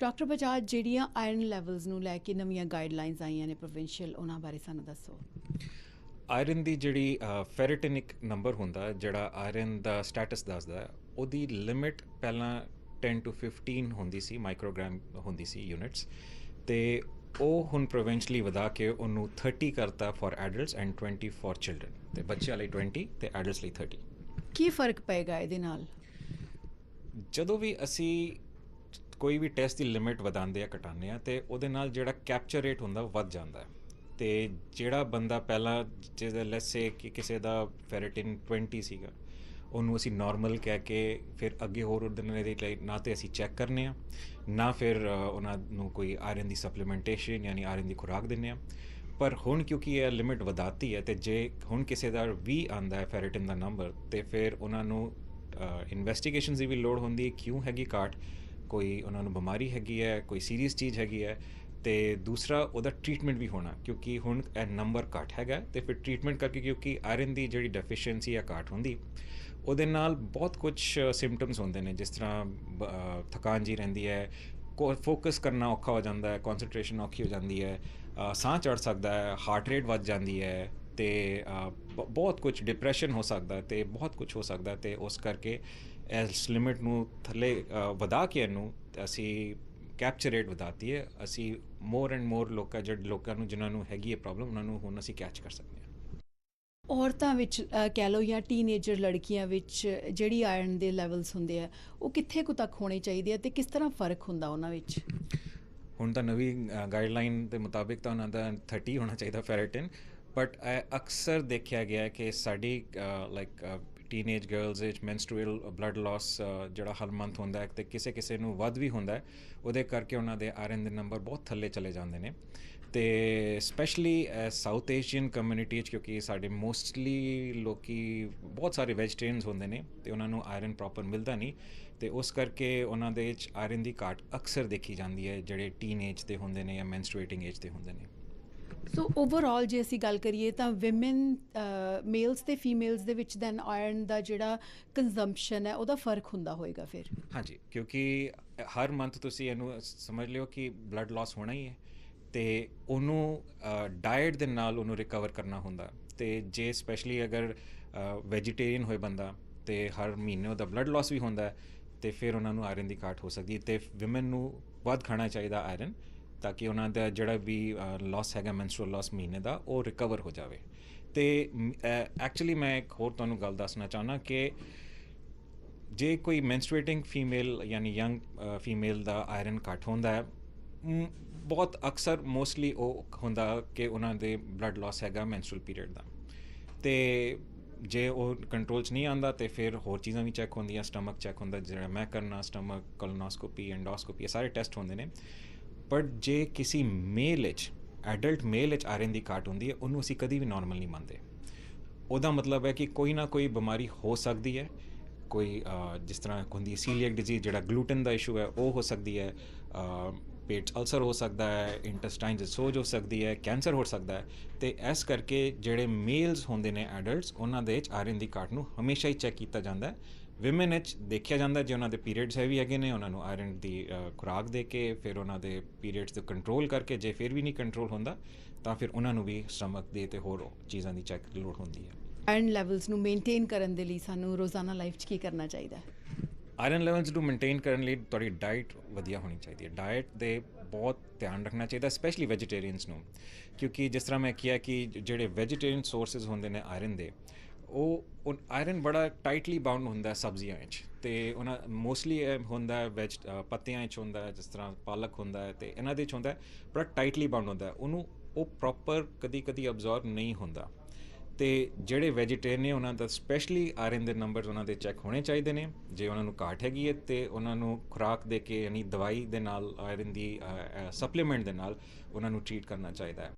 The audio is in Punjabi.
ਡਾਕਟਰ ਬਜਾਜ ਜਿਹੜੀਆਂ ਆਇਰਨ ਲੈਵਲਸ ਨੂੰ ਲੈ ਕੇ ਨਵੀਆਂ ਗਾਈਡਲਾਈਨਸ ਆਈਆਂ ਨੇ ਪ੍ਰੋਵਿੰਸ਼ੀਅਲ ਉਹਨਾਂ ਬਾਰੇ ਸਾਨੂੰ ਦੱਸੋ। ਆਇਰਨ ਦੀ ਜਿਹੜੀ ਫੈਰੀਟਿਨਿਕ ਨੰਬਰ ਹੁੰਦਾ ਜਿਹੜਾ ਆਇਰਨ ਦਾ ਸਟੇਟਸ ਦੱਸਦਾ ਉਹਦੀ ਲਿਮਿਟ ਪਹਿਲਾਂ 10 ਟੂ 15 ਹੁੰਦੀ ਸੀ ਮਾਈਕਰੋਗ੍ਰਾਮ ਹੁੰਦੀ ਸੀ ਯੂਨਿਟਸ ਤੇ ਉਹ ਹੁਣ ਪ੍ਰੋਵਿੰਸ਼ੀਅਲੀ ਵਧਾ ਕੇ ਉਹਨੂੰ 30 ਕਰਤਾ for adults and 20 for children ਤੇ ਬੱਚਿਆਂ ਲਈ 20 ਤੇ ਐਡਲਟਸ ਲਈ 30 ਕੀ ਫ਼ਰਕ ਪਏਗਾ ਇਹਦੇ ਨਾਲ? ਜਦੋਂ ਵੀ ਅਸੀਂ ਕੋਈ ਵੀ ਟੈਸਟ ਦੀ ਲਿਮਿਟ ਵਧਾਉਂਦੇ ਆ, ਘਟਾਉਂਦੇ ਆ, ਤੇ ਉਹਦੇ ਨਾਲ ਜਿਹੜਾ ਕੈਪਚਰ ਰੇਟ ਹੁੰਦਾ ਉਹ ਵੱਧ ਜਾਂਦਾ ਹੈ। ਤੇ ਜਿਹੜਾ ਬੰਦਾ ਪਹਿਲਾਂ ਜਿਹਦਾ ਲੈਟਸ ਸੇ ਕਿ ਕਿਸੇ ਦਾ ਫੈਰਟਿਨ 20 ਸੀਗਾ, ਉਹਨੂੰ ਅਸੀਂ ਨਾਰਮਲ ਕਹਿ ਕੇ ਫਿਰ ਅੱਗੇ ਹੋਰ ਉਹਦੇ ਦੇ ਲਈ ਨਾ ਤੇ ਅਸੀਂ ਚੈੱਕ ਕਰਨੇ ਆ, ਨਾ ਫਿਰ ਉਹਨਾਂ ਨੂੰ ਕੋਈ ਆਇਰਨ ਦੀ ਸਪਲੀਮੈਂਟੇਸ਼ਨ ਯਾਨੀ ਆਇਰਨ ਦੀ ਖੁਰਾਕ ਦਿੰਨੇ ਆ। ਪਰ ਹੁਣ ਕਿਉਂਕਿ ਇਹ ਲਿਮਿਟ ਵਧਾਤੀ ਹੈ, ਤੇ ਜੇ ਹੁਣ ਕਿਸੇ ਦਾ ਵੀ ਆਂਦਾ ਹੈ ਫੈਰਟਿਨ ਦਾ ਨੰਬਰ ਤੇ ਫਿਰ ਉਹਨਾਂ ਨੂੰ ਇਨਵੈਸਟੀਗੇਸ਼ਨਸ ਦੀ ਵੀ ਲੋੜ ਹੁੰਦੀ ਹੈ, ਕਿਉਂ ਹੈਗੀ ਘਾਟ ਕੋਈ ਉਹਨਾਂ ਨੂੰ ਬਿਮਾਰੀ ਹੈਗੀ ਹੈ, ਕੋਈ ਸੀਰੀਅਸ ਚੀਜ਼ ਹੈਗੀ ਹੈ, ਤੇ ਦੂਸਰਾ ਉਹਦਾ ਟ੍ਰੀਟਮੈਂਟ ਵੀ ਹੋਣਾ, ਕਿਉਂਕਿ ਹੁਣ ਇਹ ਨੰਬਰ ਘੱਟ ਹੈਗਾ, ਤੇ ਫਿਰ ਟ੍ਰੀਟਮੈਂਟ ਕਰਕੇ ਕਿਉਂਕਿ ਆਇਰਨ ਦੀ ਜਿਹੜੀ ਡੈਫੀਸ਼ੀਐਂਸੀ ਆ ਘਾਟ ਹੁੰਦੀ, ਉਹਦੇ ਨਾਲ ਬਹੁਤ ਕੁਝ ਸਿੰਪਟਮਸ ਹੁੰਦੇ ਨੇ, ਜਿਸ ਤਰ੍ਹਾਂ, ਬ- ਥਕਾਨ ਜੀ ਰਹਿੰਦੀ ਹੈ ਫੋਕਸ ਕਰਨਾ ਔਖਾ ਹੋ ਜਾਂਦਾ ਹੈ ਕਨਸੈਂਟਰੇਸ਼ਨ ਔਖੀ ਹੋ ਜਾਂਦੀ ਹੈ ਸਾਹ ਚੜ ਸਕਦਾ ਹੈ ਹਾਰਟ ਰੇਟ ਵੱਧ ਜਾਂਦੀ ਹੈ, ਤੇ ਬ- ਬਹੁਤ ਕੁਝ ਡਿਪਰੈਸ਼ਨ ਹੋ ਸਕਦਾ ਹੈ, ਤੇ ਬਹੁਤ ਕੁਝ ਹੋ ਸਕਦਾ ਹੈ, ਤੇ ਉਸ ਕਰਕੇ ਇਸ ਲਿਮਿਟ ਨੂੰ ਥੱਲੇ ਵਧਾ ਕੇ ਇਹਨੂੰ ਅਸੀਂ ਕੈਪਚਰ ਰੇਟ ਵਧਾਤੀ ਹੈ। ਅਸੀਂ ਮੋਰ ਐਂਡ ਮੋਰ ਲੋਕਾਂ ਜਿਹੜੇ ਲੋਕਾਂ ਨੂੰ ਜਿਨ੍ਹਾਂ ਨੂੰ ਹੈਗੀ ਹੈ ਪ੍ਰੋਬਲਮ ਉਹਨਾਂ ਨੂੰ ਹੁਣ ਅਸੀਂ ਕੈਚ ਕਰ ਸਕਦੇ ਹਾਂ। ਔਰਤਾਂ ਵਿੱਚ ਕਹਿ ਲਓ ਜਾਂ ਟੀਨੇਜਰ ਲੜਕੀਆਂ ਵਿੱਚ ਜਿਹੜੀ ਆਇਰਨ ਦੇ ਲੈਵਲਸ ਹੁੰਦੇ ਆ ਉਹ ਕਿੱਥੇ ਕੁ ਤੱਕ ਹੋਣੇ ਚਾਹੀਦੇ ਆ ਤੇ ਕਿਸ ਤਰ੍ਹਾਂ ਫ਼ਰਕ ਹੁੰਦਾ ਉਹਨਾਂ ਵਿੱਚ? ਹੁਣ ਤਾਂ ਨਵੀਂ ਗਾਈਡਲਾਈਨ ਦੇ ਮੁਤਾਬਿਕ ਤਾਂ ਉਹਨਾਂ ਦਾ 30 ਹੋਣਾ ਚਾਹੀਦਾ ਫੈਰਟਿਨ ਬਟ ਅਕਸਰ ਦੇਖਿਆ ਗਿਆ ਹੈ ਕਿ ਸਾਡੀ ਲਾਈਕ ਟੀਨੇਜ ਗਰਲਸ ਵਿੱਚ ਮੈਂਸਟਰੂਅਲ ਬਲੱਡ ਲਾਸ ਜਿਹੜਾ ਹਰ ਮੰਥ ਹੁੰਦਾ ਹੈ, ਤੇ ਕਿਸੇ ਕਿਸੇ ਨੂੰ ਵੱਧ ਵੀ ਹੁੰਦਾ ਹੈ, ਉਹਦੇ ਕਰਕੇ ਉਹਨਾਂ ਦੇ ਆਇਰਨ ਦੇ ਨੰਬਰ ਬਹੁਤ ਥੱਲੇ ਚਲੇ ਜਾਂਦੇ ਨੇ। ਤੇ ਸਪੈਸ਼ਲੀ ਸਾਊਥ ਏਸ਼ੀਅਨ ਕਮਿਊਨਿਟੀ 'ਚ ਕਿਉਂਕਿ ਸਾਡੇ ਮੋਸਟਲੀ ਲੋਕੀ ਬਹੁਤ ਸਾਰੇ ਵੈਜੀਟੇਰੀਅਨਸ ਹੁੰਦੇ ਨੇ, ਤੇ ਉਹਨਾਂ ਨੂੰ ਆਇਰਨ ਪ੍ਰੋਪਰ ਮਿਲਦਾ ਨਹੀਂ, ਤੇ ਉਸ ਕਰਕੇ ਉਹਨਾਂ ਦੇ ਵਿੱਚ ਆਇਰਨ ਦੀ ਘਾਟ ਅਕਸਰ ਦੇਖੀ ਜਾਂਦੀ ਹੈ, ਜਿਹੜੇ ਟੀਨੇਜ ਤੇ ਹੁੰਦੇ ਨੇ ਜਾਂ ਮੈਂਸਟਰੂਏਟਿੰਗ ਏਜ ਤੇ ਹੁੰਦੇ ਨੇ। ਸੋ ਓਵਰਆਲ ਜੇ ਅਸੀਂ ਗੱਲ ਕਰੀਏ ਤਾਂ ਔਮਨ ਮੇਲਸ ਤੇ ਫੀਮੇਲਸ ਦੇ ਵਿੱਚ ਦੈਨ ਆਇਰਨ ਦਾ ਜਿਹੜਾ ਕੰਜ਼ੰਪਸ਼ਨ ਹੈ ਉਹਦਾ ਫ਼ਰਕ ਹੁੰਦਾ ਹੋਏਗਾ ਫਿਰ। ਹਾਂਜੀ ਕਿਉਂਕਿ ਹਰ ਮੰਥ ਤੁਸੀਂ ਇਹਨੂੰ ਸਮਝ ਲਿਓ ਕਿ ਬਲੱਡ ਲਾਸ ਹੋਣਾ ਹੀ ਹੈ। ਤੇ ਉਹਨੂੰ ਡਾਈਟ ਦੇ ਨਾਲ ਉਹਨੂੰ ਰਿਕਵਰ ਕਰਨਾ ਹੁੰਦਾ। ਤੇ ਜੇ ਸਪੈਸ਼ਲੀ ਅਗਰ ਵੈਜੀਟੇਰੀਅਨ ਹੋਏ ਬੰਦਾ ਤੇ ਹਰ ਮਹੀਨੇ ਉਹਦਾ ਬਲੱਡ ਲਾਸ ਵੀ ਹੁੰਦਾ ਹੈ, ਤੇ ਫਿਰ ਉਹਨਾਂ ਨੂੰ ਆਇਰਨ ਦੀ ਘਾਟ ਹੋ ਸਕਦੀ ਹੈ। ਤੇ ਔਮਨ ਨੂੰ ਵੱਧ ਖਾਣਾ ਚਾਹੀਦਾ ਆਇਰਨ ਤਾਂ ਕਿ ਉਹਨਾਂ ਦਾ ਜਿਹੜਾ ਵੀ ਲਾਸ ਹੈਗਾ ਮੈਂਸਟਰੂਅਲ ਲਾਸ ਮਹੀਨੇ ਦਾ, ਉਹ ਰਿਕਵਰ ਹੋ ਜਾਵੇ। ਤੇ ਐਕਚੁਅਲੀ ਮੈਂ ਇੱਕ ਹੋਰ ਤੁਹਾਨੂੰ ਗੱਲ ਦੱਸਣਾ ਚਾਹਨਾ ਕਿ ਜੇ ਕੋਈ ਮੈਂਸਟਰੂਏਟਿੰਗ ਫੀਮੇਲ ਯਾਨੀ ਯੰਗ ਫੀਮੇਲ ਦਾ ਆਇਰਨ ਘੱਟ ਹੁੰਦਾ ਹੈ ਬਹੁਤ ਅਕਸਰ ਮੋਸਟਲੀ ਉਹ ਹੁੰਦਾ ਕਿ ਉਹਨਾਂ ਦੇ ਬਲੱਡ ਲਾਸ ਹੈਗਾ ਮੈਂਸਟਰੂਅਲ ਪੀਰੀਅਡ ਦਾ। ਤੇ ਜੇ ਉਹ ਕੰਟਰੋਲ 'ਚ ਨਹੀਂ ਆਂਦਾ ਤੇ ਫਿਰ ਹੋਰ ਚੀਜ਼ਾਂ ਵੀ ਚੈੱਕ ਹੁੰਦੀਆਂ ਸਟਮਕ ਚੈੱਕ ਹੁੰਦਾ, ਜਿਹੜਾ ਮੈਂ ਕਰਨਾ ਸਟਮਕ ਕੋਲੋਨੋਸਕੋਪੀ ਐਂਡੋਸਕੋਪੀ ਇਹ ਸਾਰੇ ਟੈਸਟ ਹੁੰਦੇ ਨੇ। ਬਟ ਜੇ ਕਿਸੇ ਮੇਲ ਵਿੱਚ ਐਡਲਟ ਮੇਲ ਵਿੱਚ ਆਇਰਨ ਦੀ ਘਾਟ ਹੁੰਦੀ ਹੈ, ਉਹਨੂੰ ਅਸੀਂ ਕਦੀ ਵੀ ਨਾਰਮਲ ਨਹੀਂ ਮੰਨਦੇ। ਉਹਦਾ ਮਤਲਬ ਹੈ ਕਿ ਕੋਈ ਨਾ ਕੋਈ ਬਿਮਾਰੀ ਹੋ ਸਕਦੀ ਹੈ। ਕੋਈ ਜਿਸ ਤਰ੍ਹਾਂ ਹੁੰਦੀ ਹੈ ਸੀਲੀਅਕ ਡਿਜ਼ੀਜ਼ ਜਿਹੜਾ ਗਲੂਟਨ ਦਾ ਇਸ਼ੂ ਹੈ, ਉਹ ਹੋ ਸਕਦੀ ਹੈ। ਪੇਟ 'ਚ ਅਲਸਰ ਹੋ ਸਕਦਾ ਹੈ ਇੰਟੈਸਟਾਈਨ 'ਚ ਸੋਜ ਹੋ ਸਕਦੀ ਹੈ, ਕੈਂਸਰ ਹੋ ਸਕਦਾ ਹੈ। ਤੇ ਇਸ ਕਰਕੇ ਜਿਹੜੇ ਮੇਲਸ ਹੁੰਦੇ ਨੇ ਐਡਲਟਸ ਉਹਨਾਂ ਦੇ ਵਿੱਚ ਆਇਰਨ ਦੀ ਘਾਟ ਨੂੰ ਹਮੇਸ਼ਾ ਹੀ ਚੈੱਕ ਕੀਤਾ ਜਾਂਦਾ ਹੈ। ਵਿਮਨ ਵਿੱਚ ਦੇਖਿਆ ਜਾਂਦਾ ਹੈ ਜੇ ਉਹਨਾਂ ਦੇ ਪੀਰੀਅਡਸ ਹੈਵੀ ਹੈਗੇ ਨੇ ਉਹਨਾਂ ਨੂੰ ਆਇਰਨ ਦੀ ਖੁਰਾਕ ਦੇ ਕੇ ਫਿਰ ਉਹਨਾਂ ਦੇ ਪੀਰੀਅਡਸ ਤੇ ਕੰਟਰੋਲ ਕਰਕੇ ਜੇ ਫਿਰ ਵੀ ਨਹੀਂ ਕੰਟਰੋਲ ਹੁੰਦਾ ਤਾਂ ਫਿਰ ਉਹਨਾਂ ਨੂੰ ਵੀ ਸਟਮਕ ਦੇ ਤੇ ਹੋਰ ਚੀਜ਼ਾਂ ਦੀ ਚੈੱਕ ਦੀ ਲੋੜ ਹੁੰਦੀ ਹੈ। ਆਇਰਨ ਲੈਵਲਸ ਨੂੰ ਮੇਨਟੇਨ ਕਰਨ ਦੇ ਲਈ ਸਾਨੂੰ ਰੋਜ਼ਾਨਾ ਲਾਈਫ 'ਚ ਕੀ ਕਰਨਾ ਚਾਹੀਦਾ ਹੈ? ਆਇਰਨ ਲੈਵਲਸ ਨੂੰ ਮੇਨਟੇਨ ਕਰਨ ਲਈ ਤੁਹਾਡੀ ਡਾਈਟ ਵਧੀਆ ਹੋਣੀ ਚਾਹੀਦੀ ਹੈ। ਡਾਈਟ ਦੇ ਬਹੁਤ ਧਿਆਨ ਰੱਖਣਾ ਚਾਹੀਦਾ ਸਪੈਸ਼ਲੀ ਵੈਜੀਟੇਰੀਅਨਸ ਨੂੰ। ਕਿਉਂਕਿ ਜਿਸ ਤਰ੍ਹਾਂ ਮੈਂ ਕਿਹਾ ਕਿ ਜਿਹੜੇ ਵੈਜੀਟੇਰੀਅਨ ਸੋਰਸਸ ਹੁੰਦੇ ਨੇ ਆਇਰਨ ਦੇ ਉਹ ਆਇਰਨ ਬੜਾ ਟਾਈਟਲੀ ਬਾਉਂਡ ਹੁੰਦਾ ਹੈ ਸਬਜ਼ੀਆਂ ਵਿੱਚ ਤੇ ਉਹਨਾਂ ਮੋਸਟਲੀ ਹੁੰਦਾ ਹੈ ਵੈਜ ਪੱਤਿਆਂ ਵਿੱਚ ਹੁੰਦਾ ਹੈ, ਜਿਸ ਤਰ੍ਹਾਂ ਪਾਲਕ ਹੁੰਦਾ ਹੈ ਤੇ ਇਹਨਾਂ ਦੇ ਵਿੱਚ ਹੁੰਦਾ ਹੈ, ਬੜਾ ਟਾਈਟਲੀ ਬਾਉਂਡ ਹੁੰਦਾ ਹੈ। ਉਹਨੂੰ ਉਹ ਪ੍ਰੋਪਰ ਕਦੀ ਕਦੀ ਅਬਜ਼ੌਰਬ ਨਹੀਂ ਹੁੰਦਾ। ਤੇ ਜਿਹੜੇ ਵੈਜੀਟੇਰੀਅਨ ਨੇ ਉਹਨਾਂ ਦਾ ਸਪੈਸ਼ਲੀ ਆਇਰਨ ਦੇ ਨੰਬਰਸ ਉਹਨਾਂ ਦੇ ਚੈੱਕ ਹੋਣੇ ਚਾਹੀਦੇ ਨੇ। ਜੇ ਉਹਨਾਂ ਨੂੰ ਘਾਟ ਹੈਗੀ ਹੈ ਤੇ ਉਹਨਾਂ ਨੂੰ ਖੁਰਾਕ ਦੇ ਕੇ, ਯਾਨੀ ਦਵਾਈ ਦੇ ਨਾਲ ਆਇਰਨ ਦੀ ਸਪਲੀਮੈਂਟ ਦੇ ਨਾਲ ਉਹਨਾਂ ਨੂੰ ਟ੍ਰੀਟ ਕਰਨਾ ਚਾਹੀਦਾ ਹੈ।